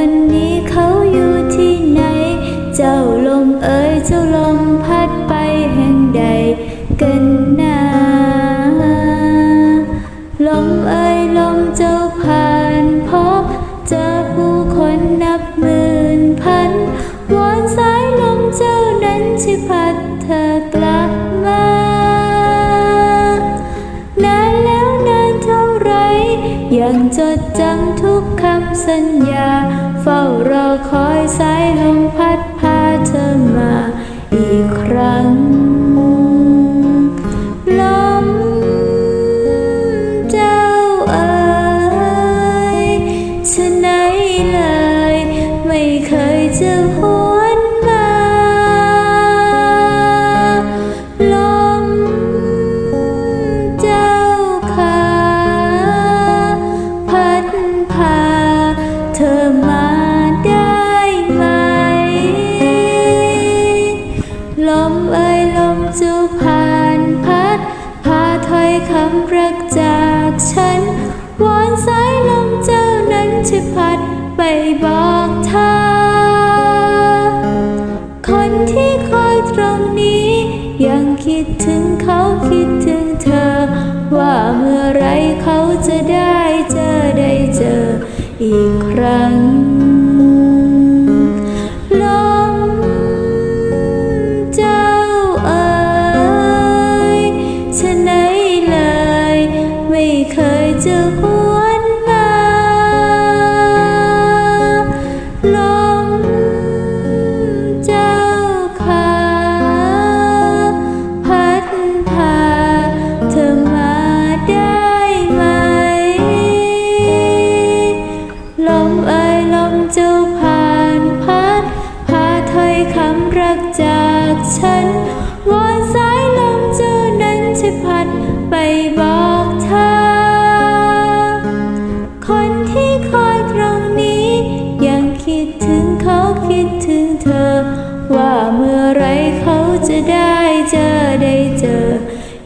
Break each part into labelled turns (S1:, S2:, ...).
S1: วันนี้เขาอยู่ที่ไหน เจ้าลมเอ๋ยเจ้าลมพัดไปแห่งใดกันนาลมเอ๋ยลมเจ้าผ่านพบเจอผู้คนนับหมื่นพันวอนสายลมเจ้านั้นที่พัดเธอกลับมานานแล้วนานเท่าไร ยังจดจำทุกคำสัญญา ฝ้ารอคอยสายลมพัดพาเธอมาอีกครั้ง ลมเจ้าเอ๋ยฉะไหนเลย ไม่เคยจะากฉันวอนสายลมเจ้านั้นช่วยพัดไปบอกเธอคนที่คอยตรงนี้ ยังคิดถึงเขาคิดถึงเธอ ว่าเมื่อไรเขาจะได้เจอได้เจออีกครั้ง ได้เจอได้เจอ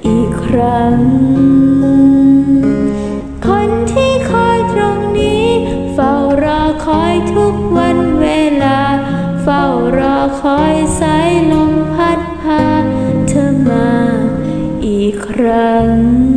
S1: อีกครั้ง คนที่คอยตรงนี้ เฝ้ารอคอยทุกวันเวลา เฝ้ารอคอยสายลมพัดพาเธอมาอีกครั้ง